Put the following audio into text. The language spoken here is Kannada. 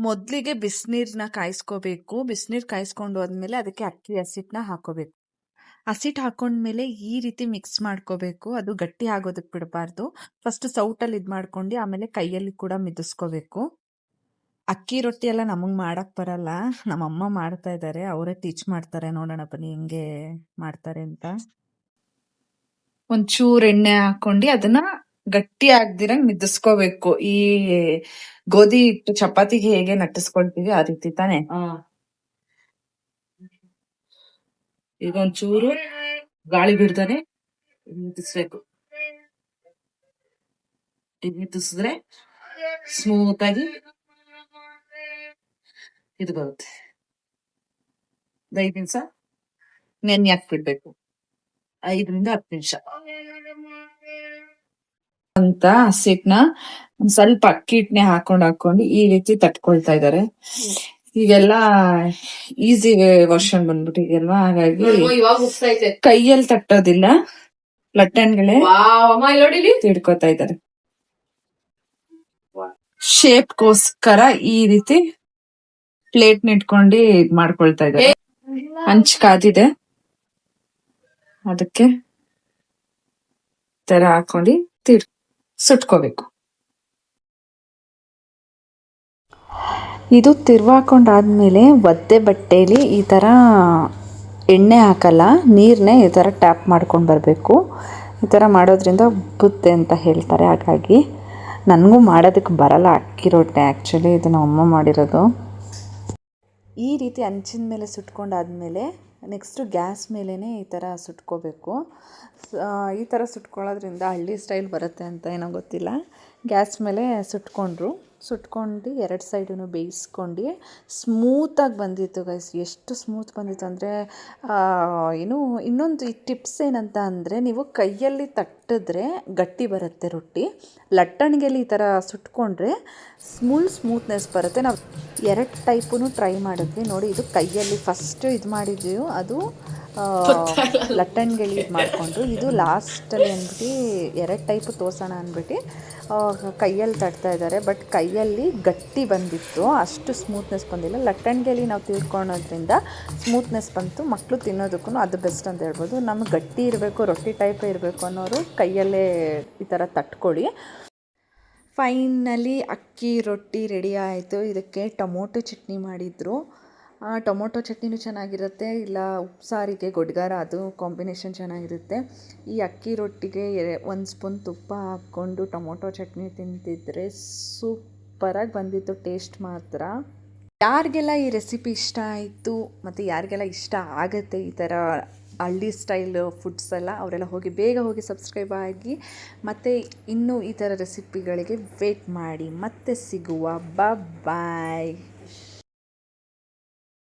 ಮೊದಲಿಗೆ ಬಿಸಿನೀರನ್ನ ಕಾಯಿಸ್ಕೋಬೇಕು. ಬಿಸಿನೀರು ಕಾಯಿಸ್ಕೊಂಡು ಹೋದ್ಮೇಲೆ ಅದಕ್ಕೆ ಅಕ್ಕಿ ಹಸಿಟ್ಟನ್ನ ಹಾಕೋಬೇಕು. ಹಸಿಟ್ಟು ಹಾಕೊಂಡ್ಮೇಲೆ ಈ ರೀತಿ ಮಿಕ್ಸ್ ಮಾಡ್ಕೋಬೇಕು. ಅದು ಗಟ್ಟಿ ಆಗೋದಕ್ಕೆ ಬಿಡಬಾರ್ದು. ಫಸ್ಟ್ ಸೌಟಲ್ಲಿ ಇದು ಮಾಡ್ಕೊಂಡು ಆಮೇಲೆ ಕೈಯಲ್ಲಿ ಕೂಡ ಮಿದಿಸ್ಕೋಬೇಕು. ಅಕ್ಕಿ ರೊಟ್ಟಿ ಎಲ್ಲ ನಮಗೆ ಮಾಡಕ್ ಬರಲ್ಲ. ನಮ್ಮಮ್ಮ ಮಾಡ್ತಾ ಇದ್ದಾರೆ ಅವರೇ ಟೀಚ್ ಮಾಡ್ತಾರೆ. ನೋಡೋಣ ಬನ್ನಿ ಹೆಂಗೆ ಮಾಡ್ತಾರೆ ಅಂತ. ಒಂಚೂರು ಎಣ್ಣೆ ಹಾಕೊಂಡು ಅದನ್ನ ಗಟ್ಟಿ ಆಗ್ದಿರಂಗ್ ಮಿದಿಸ್ಕೋಬೇಕು ಈ ಗೋಧಿ ಹಿಟ್ಟು ಚಪಾತಿಗೆ ಹೇಗೆ ನಟ್ಟಿಸ್ಕೊಳ್ತೀವಿ ಆ ರೀತಿ ತಾನೆ. ಈಗ ಒಂಚೂರು ಗಾಳಿ ಬಿಡ್ತಾನೆ ಮಿದಿಸ್ಬೇಕು ಈಗ ಮಿದಿಸಿದ್ರೆ ಸ್ಮೂತ್ ಆಗಿ ಇದು ಬರುತ್ತೆ. ಐದ್ ನಿಮಿಷ ನೆನೆ ಹಾಕ್ಬಿಡ್ಬೇಕು. ಐದರಿಂದ ಹತ್ತು ನಿಮಿಷ. ಅಂತ ಹಸಿಟ್ನ ಒಂದ್ ಸ್ವಲ್ಪ ಅಕ್ಕಿ ಹಿಟ್ನೆ ಹಾಕೊಂಡ್ ಹಾಕೊಂಡು ಈ ರೀತಿ ತಟ್ಕೊಳ್ತಾ ಇದಾರೆ. ಈಗೆಲ್ಲ ಈಸಿ ವರ್ಷನ್ ಬಂದ್ಬಿಟ್ಟಿದೆಯಲ್ವಾ ಹಾಗಾಗಿ ಇವಾಗ ಕೈಯಲ್ಲಿ ತಟ್ಟೋದಿಲ್ಲ. ಲಟ್ಟಣ್ಗಳೇ ಇದಾರೆ ತಿಡ್ಕೊತಾ ಇದ್ದಾರೆ ಶೇಪ್ಗೋಸ್ಕರ ಈ ರೀತಿ ಪ್ಲೇಟ್ ನಿಟ್ಕೊಂಡು ಇದ್ ಮಾಡ್ಕೊಳ್ತಾ ಇದ್ದಾರೆ ಹಂಚ್ ಕಾದಿದೆ. ಅದಕ್ಕೆ ತರ ಹಾಕೊಂಡು ತಿರ್ ಸುಟ್ಕೋಬೇಕು. ಇದು ತಿರ್ವಾಕೊಂಡಾದ್ಮೇಲೆ ಒದ್ದೆ ಬಟ್ಟೆಯಲ್ಲಿ ಈ ಥರ ಎಣ್ಣೆ ಹಾಕಲ್ಲ ನೀರನ್ನೇ ಈ ಥರ ಟ್ಯಾಪ್ ಮಾಡ್ಕೊಂಡು ಬರಬೇಕು. ಈ ಥರ ಮಾಡೋದ್ರಿಂದ ಬುತ್ತೆ ಅಂತ ಹೇಳ್ತಾರೆ, ಹಾಗಾಗಿ ನನಗೂ ಮಾಡೋದಕ್ಕೆ ಬರಲ್ಲ ಅಕ್ಕಿ ರೊಟ್ಟೆ ಆ್ಯಕ್ಚುಲಿ ಇದು ನಮ್ಮ ಅಮ್ಮ ಮಾಡಿರೋದು. ಈ ರೀತಿ ಹಂಚಿನ ಮೇಲೆ ಸುಟ್ಕೊಂಡಾದ್ಮೇಲೆ ನೆಕ್ಸ್ಟು ಗ್ಯಾಸ್ ಮೇಲೇ ಈ ಥರ ಸುಟ್ಕೋಬೇಕು. ಈ ಥರ ಸುಟ್ಕೊಳ್ಳೋದ್ರಿಂದ ಹಳ್ಳಿ ಸ್ಟೈಲ್ ಬರುತ್ತೆ ಅಂತ ಏನೋ ಗೊತ್ತಿಲ್ಲ. ಗ್ಯಾಸ್ ಮೇಲೆ ಸುಟ್ಕೊಂಡ್ರು. ಸುಟ್ಕೊಂಡು ಎರಡು ಸೈಡೂ ಬೇಯಿಸ್ಕೊಂಡು ಸ್ಮೂತಾಗಿ ಬಂದಿತ್ತು ಗೈಸ್ ಎಷ್ಟು ಸ್ಮೂತ್ ಬಂದಿತ್ತು ಅಂದರೆ ಏನು, ಇನ್ನೊಂದು ಈ ಟಿಪ್ಸ್ ಏನಂತ ಅಂದರೆ, ನೀವು ಕೈಯಲ್ಲಿ ತಟ್ಟಿದ್ರೆ ಗಟ್ಟಿ ಬರುತ್ತೆ ರೊಟ್ಟಿ. ಲಟ್ಟಣಿಗೆಯಲ್ಲಿ ಈ ಥರ ಸುಟ್ಕೊಂಡ್ರೆ ಸ್ಮೂಲ್ ಸ್ಮೂತ್ನೆಸ್ ಬರುತ್ತೆ. ನಾವು ಎರಡು ಟೈಪು ಟ್ರೈ ಮಾಡಿದ್ವಿ. ನೋಡಿ, ಇದು ಕೈಯಲ್ಲಿ ಫಸ್ಟ್ ಇದು ಮಾಡಿದ್ವಿ. ಅದು ಆ, ಲಟ್ಟಣಿಗೆಲಿ ಇದು ಮಾಡಿಕೊಂಡು ಇದು ಲಾಸ್ಟಲ್ಲಿ ಅಂದ್ಬಿಟ್ಟು ಎರಡು ಟೈಪ್ ತೋರ್ಸೋಣ ಅಂದ್ಬಿಟ್ಟು ಕೈಯಲ್ಲಿ ತಟ್ತಾ ಇದ್ದಾರೆ. ಬಟ್ ಕೈಯಲ್ಲಿ ಗಟ್ಟಿ ಬಂದಿತ್ತು. ಅಷ್ಟು ಸ್ಮೂತ್ನೆಸ್ ಬಂದಿಲ್ಲ. ಲಟ್ಟಣ್ಗೆಲಿ ನಾವು ತಿಳ್ಕೊಳೋದ್ರಿಂದ ಸ್ಮೂತ್ನೆಸ್ ಬಂತು. ಮಕ್ಕಳು ತಿನ್ನೋದಕ್ಕೂ ಅದು ಬೆಸ್ಟ್ ಅಂತ ಹೇಳ್ಬೋದು. ನಮ್ಗೆ ಗಟ್ಟಿ ಇರಬೇಕು ರೊಟ್ಟಿ ಟೈಪ್ ಇರಬೇಕು ಅನ್ನೋರು ಕೈಯಲ್ಲೇ ಈ ಥರ ತಟ್ಕೊಳ್ಳಿ. ಫೈನಲಿ ಅಕ್ಕಿ ರೊಟ್ಟಿ ರೆಡಿ ಆಯಿತು. ಇದಕ್ಕೆ ಟೊಮೊಟೊ ಚಟ್ನಿ ಮಾಡಿದರು. ಟೊಮೊಟೊ ಚಟ್ನಿನೂ ಚೆನ್ನಾಗಿರುತ್ತೆ, ಇಲ್ಲ ಉಪ್ಸಾರಿಗೆ ಗೊಡ್ಗಾರ ಅದು ಕಾಂಬಿನೇಷನ್ ಚೆನ್ನಾಗಿರುತ್ತೆ. ಈ ಅಕ್ಕಿ ರೊಟ್ಟಿಗೆ ಒಂದು ಸ್ಪೂನ್ ತುಪ್ಪ ಹಾಕ್ಕೊಂಡು ಟೊಮೊಟೊ ಚಟ್ನಿ ತಿಂತಿದ್ರೆ ಸೂಪರಾಗಿ ಬಂದಿತ್ತು ಟೇಸ್ಟ್ ಮಾತ್ರ. ಯಾರಿಗೆಲ್ಲ ಈ ರೆಸಿಪಿ ಇಷ್ಟ ಆಯಿತು ಮತ್ತು ಯಾರಿಗೆಲ್ಲ ಇಷ್ಟ ಆಗುತ್ತೆ ಈ ಥರ ಹಳ್ಳಿ ಸ್ಟೈಲ್ ಫುಡ್ಸ್ ಎಲ್ಲ, ಅವರೆಲ್ಲ ಹೋಗಿ ಬೇಗ ಹೋಗಿ ಸಬ್ಸ್ಕ್ರೈಬ್ ಆಗಿ ಮತ್ತು ಇನ್ನೂ ಈ ಥರ ರೆಸಿಪಿಗಳಿಗೆ ವೇಟ್ ಮಾಡಿ. ಮತ್ತೆ ಸಿಗುವ ಬಾಯ್